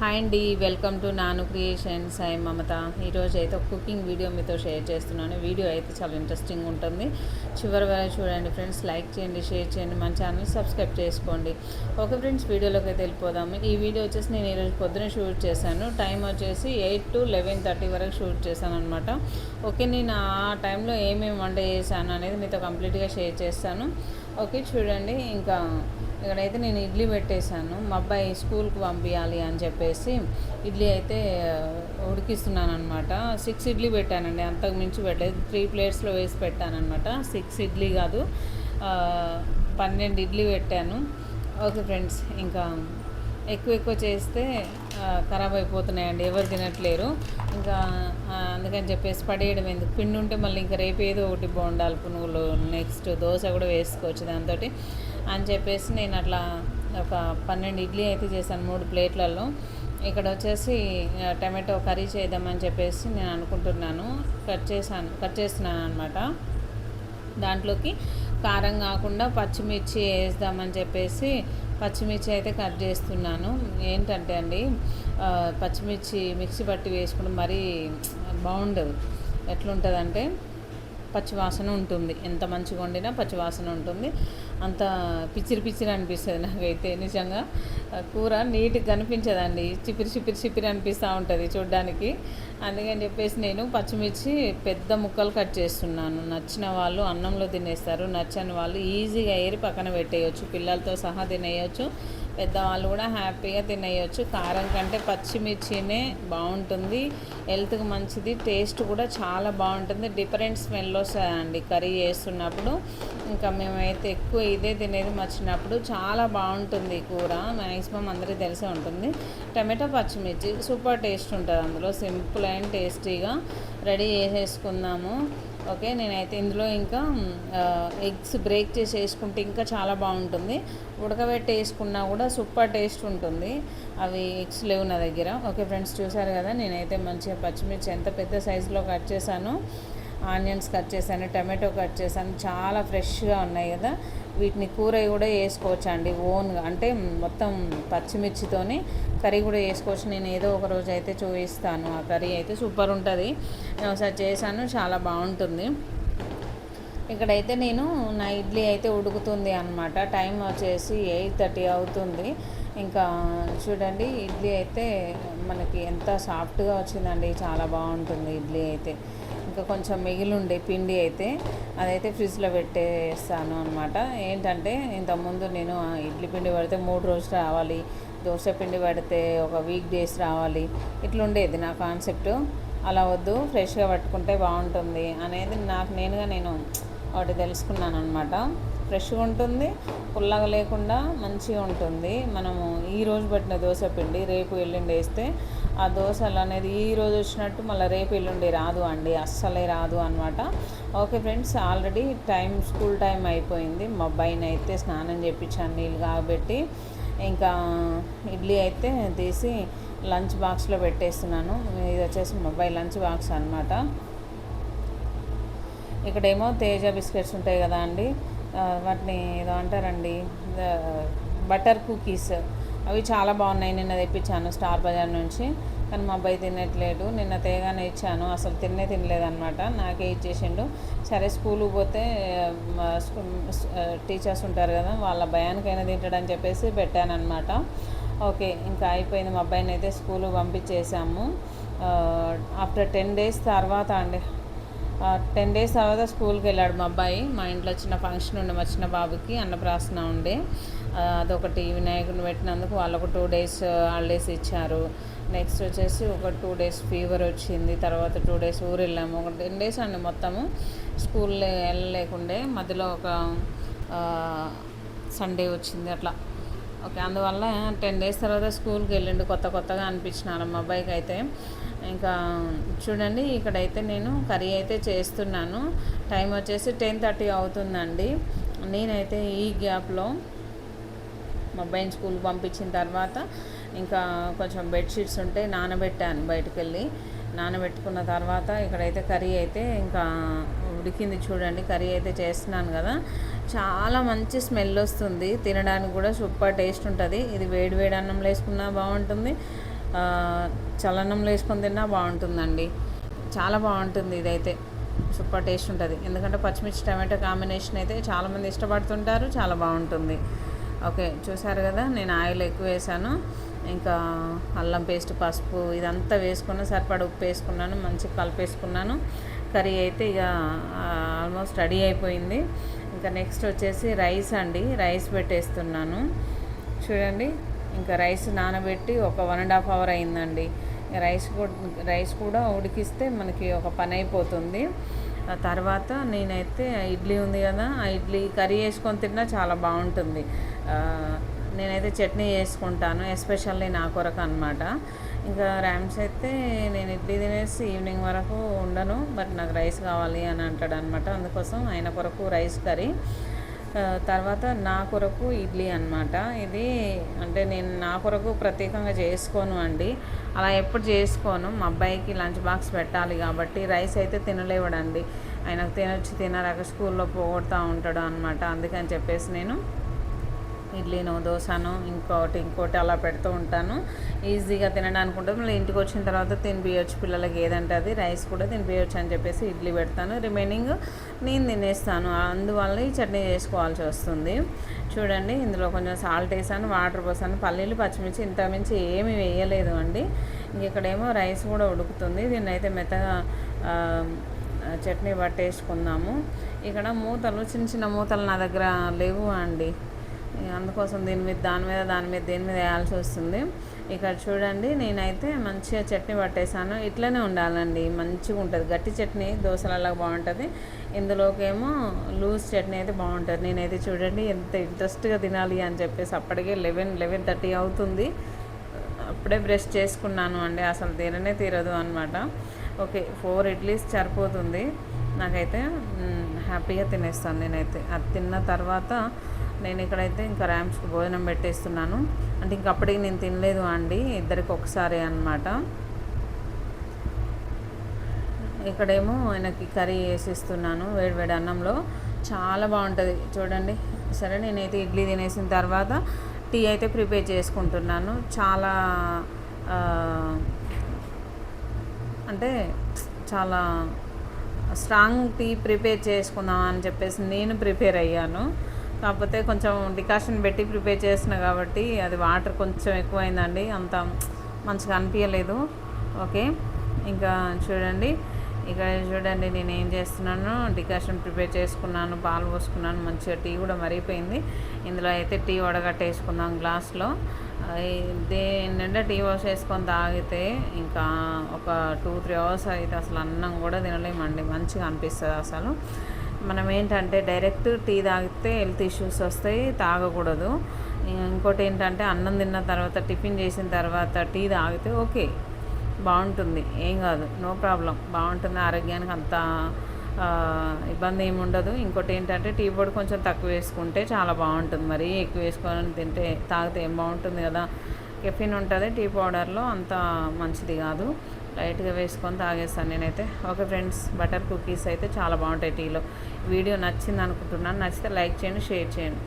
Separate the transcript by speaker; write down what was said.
Speaker 1: Hi అండి welcome to Nanu creations. I Mamata. ఈరోజు అయితే ఒక కుకింగ్ వీడియో మీతో షేర్ చేస్తున్నాను. వీడియో అయితే చాలా ఇంట్రెస్టింగ్ ఉంటుంది. చివరి వరకు చూడండి ఫ్రెండ్స్ లైక్ చేయండి షేర్ చేయండి మన ఛానల్ సబ్స్క్రైబ్ చేసుకోండి. ఓకే ఫ్రెండ్స్ వీడియోలోకి అయితే వెళ్ళిపోదాము. ఈ వీడియో వచ్చేసి నేను ఈరోజు పొద్దున షూట్ చేశాను. టైం వచ్చేసి ఎయిట్ టు లెవెన్ థర్టీ వరకు షూట్ చేశాను అనమాట ఓకే నేను ఆ టైంలో ఏమేమి వంట చేశాను అనేది మీతో కంప్లీట్గా షేర్ చేస్తాను. ఓకే చూడండి. ఇంకా ఇక్కడైతే నేను ఇడ్లీ పెట్టేశాను. మా అబ్బాయి స్కూల్కి పంపించాలి అని చెప్పేసి ఇడ్లీ అయితే ఉడికిస్తున్నాను అనమాట సిక్స్ ఇడ్లీ పెట్టానండి. అంతకు మించి పెట్టలేదు. త్రీ ప్లేట్స్లో వేసి పెట్టానమాట సిక్స్ ఇడ్లీ కాదు. పన్నెండు ఇడ్లీ పెట్టాను. ఓకే ఫ్రెండ్స్ ఇంకా ఎక్కువ ఎక్కువ చేస్తే ఖరాబ్ అయిపోతున్నాయండి. ఎవరు తినట్లేరు. ఇంకా అందుకని చెప్పేసి పడేయడం ఎందుకు? పిండి ఉంటే మళ్ళీ ఇంకా రేపు ఏదో ఒకటి బోండాలు పునుగులు నెక్స్ట్ దోశ కూడా వేసుకోవచ్చు దాంతో అని చెప్పేసి నేను అట్లా ఒక పన్నెండు ఇడ్లీ అయితే చేశాను మూడు ప్లేట్లలో. ఇక్కడ వచ్చేసి టమాటో కర్రీ చేద్దామని చెప్పేసి నేను అనుకుంటున్నాను. కట్ చేశాను కట్ చేస్తున్నాను అనమాట దాంట్లోకి కారం కాకుండా పచ్చిమిర్చి వేద్దామని చెప్పేసి పచ్చిమిర్చి అయితే కట్ చేస్తున్నాను. ఏంటంటే అండి పచ్చిమిర్చి మిక్సీ పట్టి వేసుకుంటే మరీ బాగుండదు. ఎట్లుంటుందంటే పచ్చివాసన ఉంటుంది. ఎంత మంచిగా వండినా పచ్చివాసన ఉంటుంది. అంత పిచ్చిరి పిచ్చిరి అనిపిస్తుంది నాకైతే నిజంగా. కూర నీట్గా కనిపించదండి. చిపిరి చిపిరి చిపిరి అనిపిస్తూ ఉంటుంది చూడ్డానికి. అందుకని చెప్పేసి నేను పచ్చిమిర్చి పెద్ద ముక్కలు కట్ చేస్తున్నాను. నచ్చిన వాళ్ళు అన్నంలో తినేస్తారు. నచ్చని వాళ్ళు ఈజీగా ఏరి పక్కన పెట్టేయచ్చు. పిల్లలతో సహా తినేయచ్చు. పెద్దవాళ్ళు కూడా హ్యాపీగా తినేయచ్చు. కారం కంటే పచ్చిమిర్చినే బాగుంటుంది. హెల్త్కి మంచిది. టేస్ట్ కూడా చాలా బాగుంటుంది. డిఫరెంట్ స్మెల్ వస్తుందండి కర్రీ చేస్తున్నప్పుడు. ఇంకా మేమైతే ఎక్కువ ఇదే తినేది మర్చినప్పుడు చాలా బాగుంటుంది కూర. మ్యాక్సిమం అందరికీ తెలిసే ఉంటుంది. టమాటో పచ్చిమిర్చి సూపర్ టేస్ట్ ఉంటుంది అందులో. సింపుల్ అండ్ టేస్టీగా రెడీ చేసేసుకుందాము ఓకే నేనైతే ఇందులో ఇంకా ఎగ్స్ బ్రేక్ చేసి వేసుకుంటే ఇంకా చాలా బాగుంటుంది. ఉడకబెట్టి వేసుకున్నా కూడా సూపర్ టేస్ట్ ఉంటుంది. అవి ఎగ్స్ లేవు నా దగ్గర. ఓకే ఫ్రెండ్స్ చూసారు కదా నేనైతే మంచిగా పచ్చిమిర్చి ఎంత పెద్ద సైజులో కట్ చేశాను. ఆనియన్స్ కట్ చేశాను టమాటో కట్ చేశాను చాలా ఫ్రెష్గా ఉన్నాయి కదా. వీటిని కూర కూడా వేసుకోవచ్చు అండి ఓన్గా. అంటే మొత్తం పచ్చిమిర్చితోని కర్రీ కూడా వేసుకోవచ్చు. నేను ఏదో ఒక రోజు అయితే చూపిస్తాను ఆ కర్రీ అయితే సూపర్ ఉంటుంది. నేను ఒకసారి చేశాను చాలా బాగుంటుంది. ఇక్కడైతే నేను నా ఇడ్లీ అయితే ఉడుకుతుంది అనమాట టైం వచ్చేసి ఎయిట్ థర్టీ అవుతుంది. ఇంకా చూడండి ఇడ్లీ అయితే మనకి ఎంత సాఫ్ట్గా వచ్చిందండి చాలా బాగుంటుంది ఇడ్లీ అయితే. ఇంకా కొంచెం మిగిలి ఉండే పిండి అయితే అదైతే ఫ్రిడ్జ్లో పెట్టేస్తాను అనమాట ఏంటంటే ఇంతకుముందు నేను ఆ ఇడ్లీ పిండి పడితే మూడు రోజులు రావాలి దోశ పిండి పడితే ఒక వీక్ డేస్ రావాలి ఇట్లుండేది నా కాన్సెప్ట్. అలా వద్దు ఫ్రెష్గా పట్టుకుంటే బాగుంటుంది అనేది నాకు నేనుగా నేను ఒకటి తెలుసుకున్నాను అనమాట ఫ్రెష్గా ఉంటుంది పుల్లగా లేకుండా మంచిగా ఉంటుంది. మనము ఈ రోజు పెట్టిన దోశ పిండి రేపు ఎల్లుండి వేస్తే ఆ దోశలు అనేది ఈ రోజు వచ్చినట్టు మళ్ళీ రేపు ఎల్లుండి రాదు అండి అస్సలే రాదు అనమాట okay friends already time school time అయిపోయింది. మా అబ్బాయిని అయితే స్నానం చేయించాను నీళ్ళు కాబెట్టి ఇంకా ఇడ్లీ అయితే తీసి లంచ్ బాక్స్లో పెట్టేస్తున్నాను. ఇది వచ్చేసి మొబైల్ లంచ్ బాక్స్ అనమాట ఇక్కడేమో తేజ బిస్కెట్స్ ఉంటాయి కదా అండి వాటిని ఏదో అంటారండి బటర్ కుకీస్. అవి చాలా బాగున్నాయి. నిన్న తెప్పించాను స్టార్ బజార్ నుంచి. కానీ మా అబ్బాయి తినట్లేదు నిన్న తేగానే ఇచ్చాను. అసలు తిన్నే తినలేదన్నమాట. నాకే ఇచ్చేసిండు. సరే స్కూల్కి పోతే టీచర్స్ ఉంటారు కదా వాళ్ళ భయానికైనా తింటాడని చెప్పేసి పెట్టానమాట ఓకే ఇంకా అయిపోయింది. మా అబ్బాయిని అయితే స్కూల్కి పంపించేసాము ఆఫ్టర్ టెన్ డేస్ తర్వాత అండి టెన్ డేస్ తర్వాత స్కూల్కి వెళ్ళాడు మా అబ్బాయి. మా ఇంట్లో చిన్న ఫంక్షన్ ఉండే మా చిన్న బాబుకి అన్నప్రాసన ఉండే. అది అదొకటి వినాయకుడిని పెట్టినందుకు వాళ్ళకు టూ డేస్ హాలిడేస్ ఇచ్చారు. నెక్స్ట్ వచ్చేసి ఒక టూ డేస్ ఫీవర్ వచ్చింది. తర్వాత టూ డేస్ ఊరు వెళ్ళాము. ఒక టెన్ డేస్ అండి మొత్తము. స్కూల్ వెళ్ళలేకుండే. మధ్యలో ఒక సండే వచ్చింది అట్లా. ఓకే అందువల్ల టెన్ డేస్ తర్వాత స్కూల్కి వెళ్ళిండు. కొత్త కొత్తగా అనిపించినాను మా అబ్బాయికి అయితే. ఇంకా చూడండి ఇక్కడైతే నేను కర్రీ అయితే చేస్తున్నాను. టైం వచ్చేసి టెన్ థర్టీ అవుతుందండి. నేనైతే ఈ గ్యాప్లో మా అబ్బాయిని స్కూల్కి పంపించిన తర్వాత ఇంకా కొంచెం బెడ్షీట్స్ ఉంటే నానబెట్టాను బయటకు వెళ్ళి నానబెట్టుకున్న తర్వాత ఇక్కడైతే కర్రీ అయితే ఇంకా ఉడికింది చూడండి కర్రీ అయితే చేస్తున్నాను కదా. చాలా మంచి స్మెల్ వస్తుంది. తినడానికి కూడా సూపర్ టేస్ట్ ఉంటుంది. ఇది వేడి వేడి అన్నం వేసుకున్నా బాగుంటుంది. చల్లన్నంలో చలనంలో వేసుకొని తిన్నా బాగుంటుందండి. చాలా బాగుంటుంది ఇదైతే. సూపర్ టేస్ట్ ఉంటుంది. ఎందుకంటే పచ్చిమిర్చి టమాటో కాంబినేషన్ అయితే చాలామంది ఇష్టపడుతుంటారు. చాలా బాగుంటుంది. ఓకే చూసారు కదా నేను ఆయిల్ ఎక్కువ వేసాను. ఇంకా అల్లం పేస్ట్ పసుపు ఇదంతా వేసుకున్న సరిపడ ఉప్పు వేసుకున్నాను. మంచిగా కలిపేసుకున్నాను కర్రీ అయితే ఇక ఆల్మోస్ట్ రెడీ అయిపోయింది. ఇంకా నెక్స్ట్ వచ్చేసి రైస్ అండి. రైస్ పెట్టేస్తున్నాను. చూడండి. ఇంకా రైస్ నానబెట్టి ఒక వన్ అండ్ హాఫ్ అవర్ అయిందండి. రైస్ కూడా రైస్ కూడా ఉడికిస్తే మనకి ఒక పని అయిపోతుంది. ఆ తర్వాత నేనైతే ఇడ్లీ ఉంది కదా ఆ ఇడ్లీ కర్రీ వేసుకొని తిన్నా చాలా బాగుంటుంది. నేనైతే చట్నీ చేసుకుంటాను ఎస్పెషల్లీ నా కొరకు అనమాట ఇంకా ర్యామ్స్ అయితే నేను ఇడ్లీ తినేసి ఈవినింగ్ వరకు ఉండను బట్ నాకు రైస్ కావాలి అని అంటాడు అనమాట అందుకోసం ఆయన కొరకు రైస్ కర్రీ. తర్వాత నా కొరకు ఇడ్లీ అనమాట ఇది అంటే నేను నా కొరకు ప్రత్యేకంగా చేసుకోను అండి. అలా ఎప్పుడు చేసుకోను. మా అబ్బాయికి లంచ్ బాక్స్ పెట్టాలి కాబట్టి రైస్ అయితే తినలేవడండి. ఆయనకు తినొచ్చి తినరాక స్కూల్లో పోగొడతా ఉంటాడు అనమాట అందుకని చెప్పేసి నేను ఇడ్లీనో దోశనో ఇంకోటి ఇంకోటి అలా పెడుతూ ఉంటాను. ఈజీగా తినడానికి ఉంటుంది మళ్ళీ ఇంటికి వచ్చిన తర్వాత తినిపించచ్చు పిల్లలకి ఏదంటే అది రైస్ కూడా తినిపించచ్చు అని చెప్పేసి ఇడ్లీ పెడతాను. రిమైనింగ్ నేను తినేస్తాను. అందువల్ల ఈ చట్నీ చేసుకోవాల్సి వస్తుంది. చూడండి ఇందులో కొంచెం సాల్ట్ వేసాను వాటర్ పోసాను పల్లీలు పచ్చిమిర్చి ఇంత మించి ఏమి వేయలేదు అండి. ఇక్కడేమో రైస్ కూడా ఉడుకుతుంది. దీన్ని అయితే మెత్తగా చట్నీ పట్టేసుకుందాము. ఇక్కడ మూతలు చిన్న చిన్న మూతలు నా దగ్గర లేవు అండి. అందుకోసం దీని మీద దాని మీద దాని మీద దేని మీద వేయాల్సి వస్తుంది. ఇక్కడ చూడండి నేనైతే మంచిగా చట్నీ పట్టేసాను ఇట్లనే ఉండాలండి మంచిగా ఉంటుంది. గట్టి చట్నీ దోశలలో బాగుంటుంది. ఇందులోకేమో లూజ్ చట్నీ అయితే బాగుంటుంది. నేనైతే చూడండి ఎంత ఇంట్రెస్ట్గా తినాలి అని చెప్పేసి అప్పటికే లెవెన్ లెవెన్ థర్టీ అవుతుంది. అప్పుడే బ్రష్ చేసుకున్నాను అండి అసలు తీరనే తీరదు అనమాట ఓకే ఫోర్ ఇడ్లీస్ సరిపోతుంది. నాకైతే హ్యాపీగా తినేస్తాను నేనైతే. అది తిన్న తర్వాత నేను ఇక్కడైతే ఇంకా ర్యామ్స్కి భోజనం పెట్టేస్తున్నాను. అంటే ఇంక అప్పటికి నేను తినలేదు అండి ఇద్దరికి ఒకసారి అనమాట ఇక్కడేమో ఆయనకి కర్రీ వేసిస్తున్నాను వేడి వేడి అన్నంలో. చాలా బాగుంటుంది చూడండి. సరే నేనైతే ఇడ్లీ తినేసిన తర్వాత టీ అయితే ప్రిపేర్ చేసుకుంటున్నాను. చాలా అంటే చాలా స్ట్రాంగ్ టీ ప్రిపేర్ చేసుకుందాం అని చెప్పేసి నేను ప్రిపేర్ అయ్యాను. కాకపోతే కొంచెం డికాషన్ పెట్టి ప్రిపేర్ చేసిన కాబట్టి అది వాటర్ కొంచెం ఎక్కువైందండి. అంత మంచిగా అనిపించలేదు ఓకే. ఇంకా చూడండి. ఇక్కడ చూడండి నేను ఏం చేస్తున్నాను. డికాషన్ ప్రిపేర్ చేసుకున్నాను. పాలు పోసుకున్నాను. మంచిగా టీ కూడా మరిగిపోయింది. ఇందులో అయితే టీ వడగట్టేసుకుందాం గ్లాస్లో. ఆ, ఏంటంటే టీ వాష్ వేసుకొని తాగితే ఇంకా ఒక టూ త్రీ అవర్స్ అయితే అసలు అన్నం కూడా తినలేమండి. మంచిగా అనిపిస్తుంది అసలు. మనం ఏంటంటే డైరెక్ట్ టీ తాగితే హెల్త్ ఇష్యూస్ వస్తాయి తాగకూడదు. ఇంకోటి ఏంటంటే అన్నం తిన్న తర్వాత టిఫిన్ చేసిన తర్వాత టీ తాగితే ఓకే బాగుంటుంది. ఏం కాదు నో ప్రాబ్లం. బాగుంటుంది ఆరోగ్యానికి అంత ఇబ్బంది ఏమి ఉండదు. ఇంకోటి ఏంటంటే టీ పొడి కొంచెం తక్కువ వేసుకుంటే చాలా బాగుంటుంది. మరి ఎక్కువ వేసుకొని తింటే తాగితే ఏం బాగుంటుంది కదా? కెఫిన్ ఉంటుంది టీ పౌడర్లో అంత మంచిది కాదు. లైట్గా వేసుకొని తాగేస్తాను నేనైతే. ఓకే ఫ్రెండ్స్ బటర్ కుకీస్ అయితే చాలా బాగుంటాయి టీలో వీడియో నచ్చింది అనుకుంటున్నాను నచ్చితే లైక్ చేయండి షేర్ చేయండి.